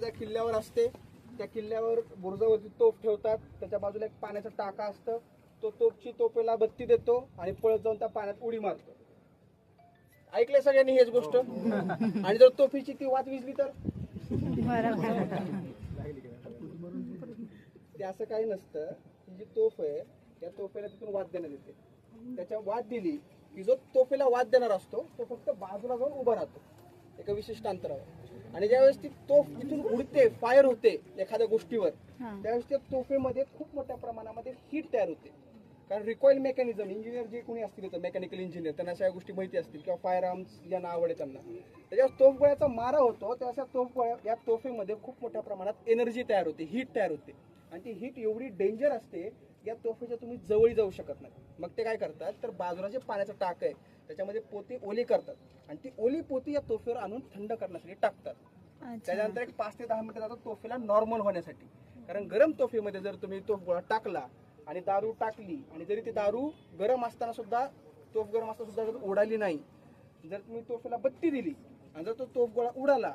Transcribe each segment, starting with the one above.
एखाद्या किल्ल्यावर असते. त्या किल्ल्यावर बुरुजावरती तोफ ठेवतात. त्याच्या बाजूला एक पाण्याचा टाका असतं. तो तोफची तोफेला बत्ती देतो आणि पळत जाऊन त्या पाण्यात उडी मारतो. ऐकले सगळ्यांनी हेच गोष्ट? आणि जर तोफीची ती वाद विजली तर? ते असं काही नसतं. की जी तोफ आहे त्या तोफेला तिथून वाद देण्यात येते. त्याच्या वाद दिली की जो तोफेला वाद देणार असतो तो फक्त बाजूला जाऊन उभा राहतो. एका विशिष्ट अंतरावर. आणि ज्यावेळेस ती तोफ इथून उडते फायर होते एखाद्या गोष्टीवर त्यावेळेस त्या तोफेमध्ये खूप मोठ्या प्रमाणामध्ये हीट तयार होते. कारण रिकॉईल मेकॅनिझम इंजिनियर जे कोणी असतील मेकॅनिकल इंजिनियर त्यांना अशा गोष्टी माहिती असतील किंवा फायर आर्म्स ज्यांना आवड आहे त्यांना त्याच्यावर तोफगोळ्याचा मारा होतो त्या अशा तोफगोळ्या या तोफेमध्ये खूप मोठ्या प्रमाणात एनर्जी तयार होते हीट तयार होते. आणि ती हीट एवढी डेंजर असते या तोफेच्या तुम्ही जवळी जाऊ शकत नाही. मग ते काय करतात? तर बाजूला जे पाण्याचं टाक आहे त्याच्यामध्ये पोती ओली करतात. आणि ती ओली पोती या तोफेवर आणून थंड करण्यासाठी टाकतात. त्याच्यानंतर एक पाच ते दहा मिनिटं जातात तोफेला नॉर्मल होण्यासाठी. कारण गरम तोफेमध्ये जर तुम्ही तोफ गोळा टाकला आणि दारू टाकली आणि जरी ती दारू गरम असताना सुद्धा तोफ गरम असताना सुद्धा जर उडाली नाही जर तुम्ही तोफेला बत्ती दिली आणि जर तो तोफ गोळा उडाला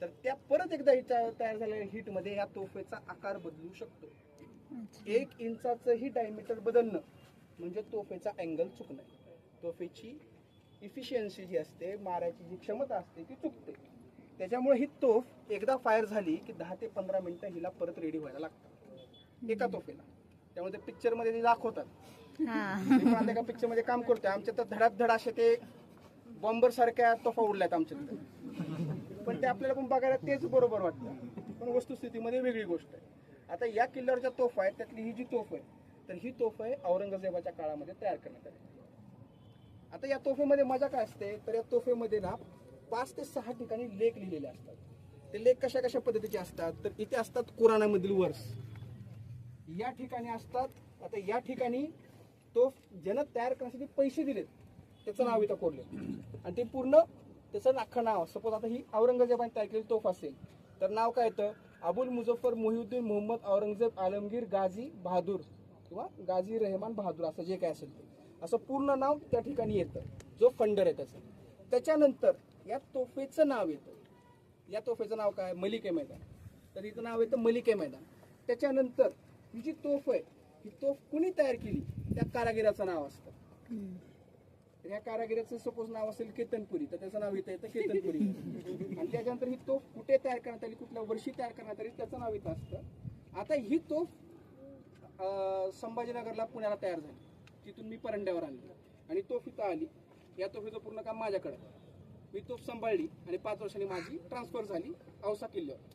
तर त्या परत एकदा हिच्या तयार झालेल्या हीटमध्ये या तोफेचा आकार बदलू शकतो. एक इंचाचं ही डायमीटर बदलणं म्हणजे तोफेचा अँगल चुकणं. तोफेची इफिशियन्सी जी असते मारायची जी क्षमता असते ती चुकते. त्याच्यामुळे ही तोफ एकदा फायर झाली की दहा ते पंधरा मिनिटं हिला परत रेडी व्हायला लागतात एका तोफेला. त्यामुळे ते पिक्चरमध्ये ते दाखवतात. आता एका पिक्चरमध्ये काम करतोय. आमच्या तर धडात धड असे ते बॉम्बर सारख्या तोफा उडल्यात आमच्या पण ते आपल्याला पण बघायला तेच बरोबर वाटतं. पण वस्तुस्थितीमध्ये वेगळी गोष्ट आहे. आता या किल्ल्यावरच्या तोफ आहेत त्यातली ही जी तोफ आहे तर ही तोफ आहे औरंगजेबाच्या काळामध्ये तयार करण्यात आली. आता या तोफेमध्ये मजा काय असते? तर या तोफेमध्ये ना पाच ते सहा ठिकाणी लेख लिहिलेले असतात. ते लेख कशा कशा पद्धतीचे असतात? तर इथे असतात कुराणामधील वर्ष या ठिकाणी असतात आता या ठिकाणी तोफ ज्यानं तयार करण्यासाठी पैसे दिलेत त्याचं नाव इथं कोरले आणि ते पूर्ण त्याचं अख्खं नाव सपोज आता ही औरंगजेबाने तयार केलेली तोफ असेल तर नाव काय येतं? अबुल मुझफ्फर मोहिउद्दीन मोहम्मद औरंगजेब आलमगीर गाझी बहादूर किंवा गाझी रेहमान बहादूर असं जे काय असेल ते. असं पूर्ण नाव त्या ठिकाणी येतं जो फंडर आहे त्याचं. त्याच्यानंतर या तोफेचं नाव येतं. या तोफेचं नाव काय? मलिके मैदान. तर हिचं नाव येतं मलिके मैदान. त्याच्यानंतर ही जी तोफ आहे ही तोफ कुणी तयार केली? त्या कारागिराचं नाव असतं. तर या कारागिराचं सपोज नाव असेल केतनपुरी तर त्याचं नाव येतं येतं केतनपुरी. आणि त्याच्यानंतर ही तोफ कुठे तयार करण्यात आली कुठल्या वर्षी तयार करण्यात आली त्याचं नाव इथं असतं. आता ही तोफ संभाजीनगरला पुण्याला तयार झाली. तिथून मी परंड्यावर आणली आणि तोफ इथं आली. या तोफीचं पूर्ण काम माझ्याकडे. मी तोफ सांभाळली आणि पाच वर्षांनी माझी ट्रान्सफर झाली औसा किल्ल्यावर.